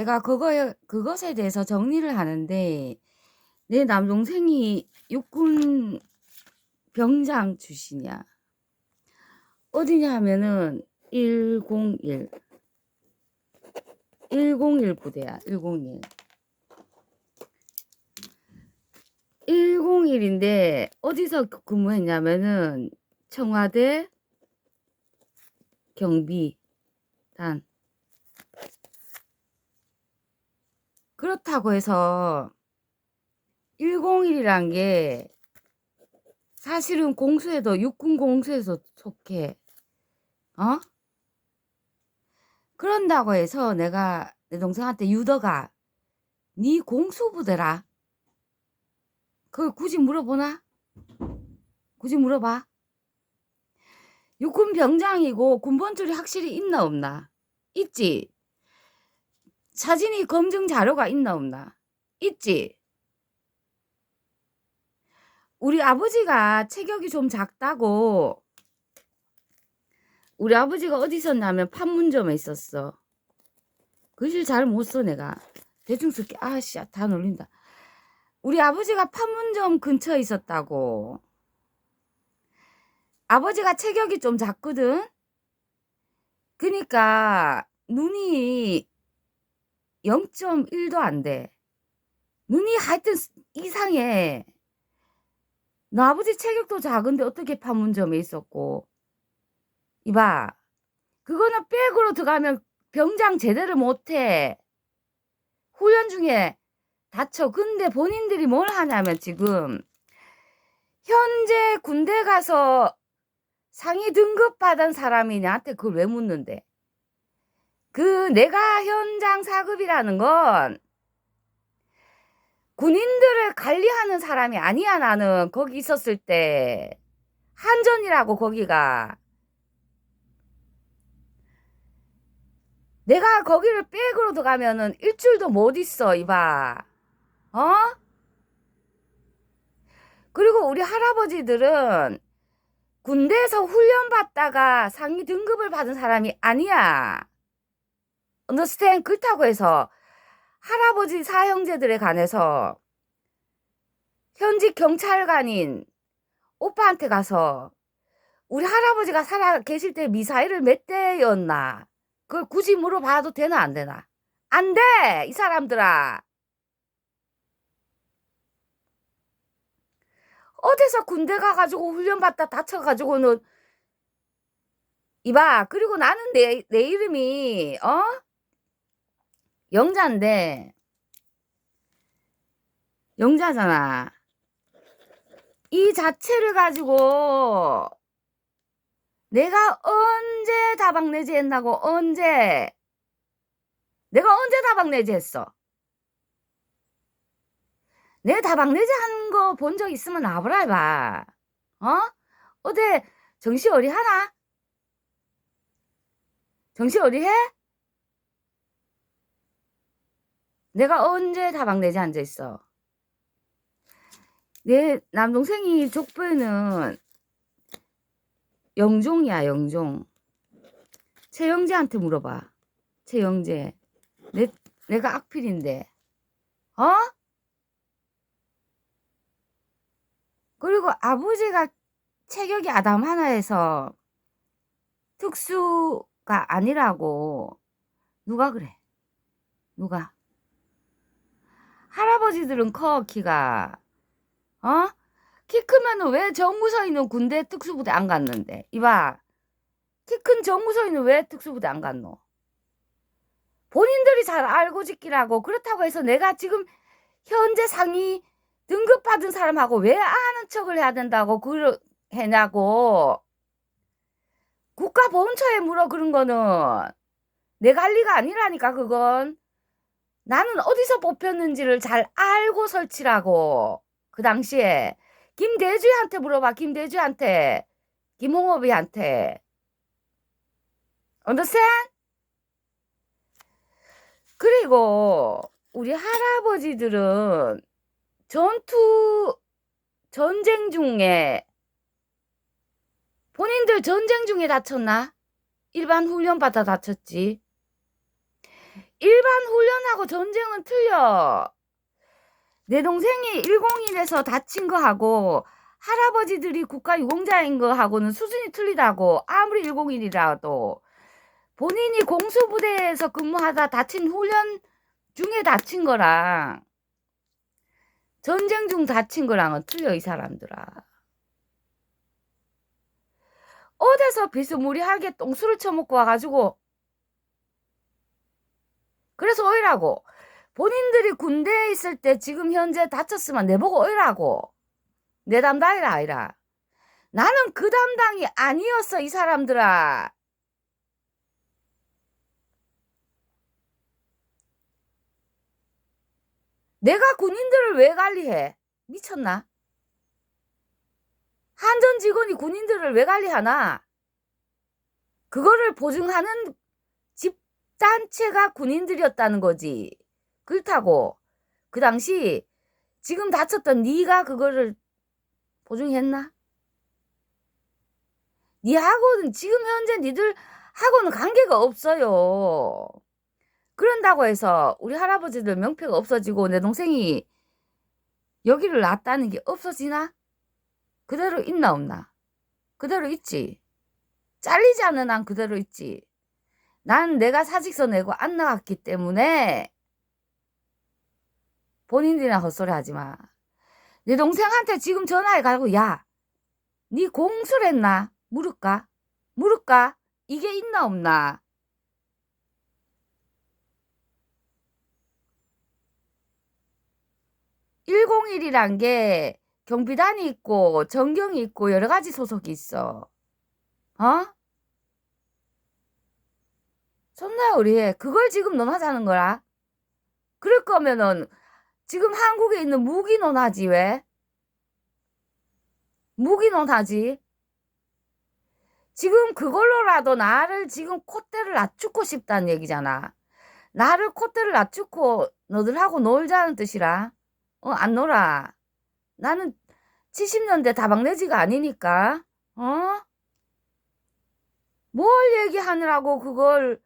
내가 그거에 그것에 대해서 정리를 하는데 내 남동생이 육군 병장 출신이야. 어디냐 하면은 101 101 부대야. 101. 101인데 어디서 근무했냐면은 청와대 경비단 그렇다고 해서 101이란 게 사실은 공수에도 육군 공수에서 속해. 어? 그런다고 해서 내가 내 동생한테 유더가 네 공수부대라. 그걸 굳이 물어보나? 굳이 물어봐. 육군 병장이고 군번줄이 확실히 있나 없나? 있지. 사진이 검증 자료가 있나 없나? 있지. 우리 아버지가 체격이 좀 작다고 우리 아버지가 어디 있었냐면 판문점에 있었어. 글씨를 잘 못 써 내가. 대충 쓸게. 아씨 다 놀린다. 우리 아버지가 판문점 근처에 있었다고. 아버지가 체격이 좀 작거든. 그니까 눈이 0.1도 안 돼. 눈이 하여튼 이상해. 너 아버지 체격도 작은데 어떻게 판문점에 있었고. 이봐. 그거는 백으로 들어가면 병장 제대로 못해. 훈련 중에 다쳐. 근데 본인들이 뭘 하냐면 지금 현재 군대 가서 상위 등급 받은 사람이 나한테 그걸 왜 묻는데? 그 내가 현장 사급이라는 건 군인들을 관리하는 사람이 아니야 나는. 거기 있었을 때. 한전이라고 거기가. 내가 거기를 백으로 들어가면은 일주일도 못 있어 이봐. 어? 그리고 우리 할아버지들은 군대에서 훈련 받다가 상위 등급을 받은 사람이 아니야 언더스탠 그렇다고 해서 할아버지 사형제들에 관해서 현직 경찰관인 오빠한테 가서 우리 할아버지가 살아 계실 때 미사일을 몇 대였나? 그걸 굳이 물어봐도 되나 안 되나? 안 돼! 이 사람들아. 어디서 군대 가가지고 훈련받다 다쳐가지고는 이봐. 그리고 나는 내, 내 이름이 어? 영자인데 영자잖아. 이 자체를 가지고 내가 언제 다방내지 했나고 언제 내가 언제 다방내지 했어? 내 다방내지 한 거 본 적 있으면 나와보라 해봐. 어? 어디 정신 어리 하나? 정신 어리 해? 내가 언제 다방내지 앉아 있어? 내 남동생이 족보에는 영종이야, 영종. 최영재한테 물어봐. 최영재. 내, 내가 악필인데. 어? 그리고 아버지가 체격이 아담 하나에서 특수가 아니라고. 누가 그래? 누가? 할아버지들은 커, 키가. 어? 키 크면은 왜 정무서 있는 군대 특수부대 안 갔는데? 이봐. 키 큰 정무서 있는 왜 특수부대 안 갔노? 본인들이 잘 알고 짓기라고. 그렇다고 해서 내가 지금 현재 상위 등급 받은 사람하고 왜 아는 척을 해야 된다고 그러 해냐고. 국가 보훈처에 물어 그런 거는 내가 할 리가 아니라니까 그건. 나는 어디서 뽑혔는지를 잘 알고 설치라고. 그 당시에 김대주한테 물어봐. 김대주한테. 김홍업이한테. understand? 그리고 우리 할아버지들은 전투 전쟁 중에 본인들 전쟁 중에 다쳤나? 일반 훈련 받아 다쳤지. 일반 훈련 북한하고 전쟁은 틀려. 내 동생이 101에서 다친 거하고 할아버지들이 국가 유공자인 거하고는 수준이 틀리다고 아무리 101이라도 본인이 공수부대에서 근무하다 다친 훈련 중에 다친 거랑 전쟁 중 다친 거랑은 틀려 이 사람들아. 어디서 비스무리하게 똥술을 처먹고 와가지고 그래서 어이라고. 본인들이 군대에 있을 때 지금 현재 다쳤으면 내보고 어이라고. 내 담당이라 아니라. 나는 그 담당이 아니었어 이 사람들아. 내가 군인들을 왜 관리해? 미쳤나? 한전 직원이 군인들을 왜 관리하나? 그거를 보증하는 집단체가 군인들이었다는 거지 그렇다고 그 당시 지금 다쳤던 네가 그거를 보증했나? 니하고는 지금 현재 니들 하고는 관계가 없어요. 그런다고 해서 우리 할아버지들 명패가 없어지고 내 동생이 여기를 놨다는 게 없어지나? 그대로 있나 없나? 그대로 있지. 잘리지 않는 한 그대로 있지. 난 내가 사직서 내고 안 나갔기 때문에 본인들이나 헛소리 하지 마. 내 동생한테 지금 전화해 가지고 야, 네 공수를 했나? 물을까? 물을까? 이게 있나 없나? (101이란) 게 경비단이 있고 전경이 있고 여러 가지 소속이 있어. 어? 존나 우리 그걸 지금 논하자는 거라. 그럴 거면은 지금 한국에 있는 무기 논하지 왜? 무기 논하지. 지금 그걸로라도 나를 지금 콧대를 낮추고 싶다는 얘기잖아. 나를 콧대를 낮추고 너들하고 놀자는 뜻이라. 어, 안 놀아. 나는 70년대 다방내지가 아니니까. 어? 뭘 얘기하느라고 그걸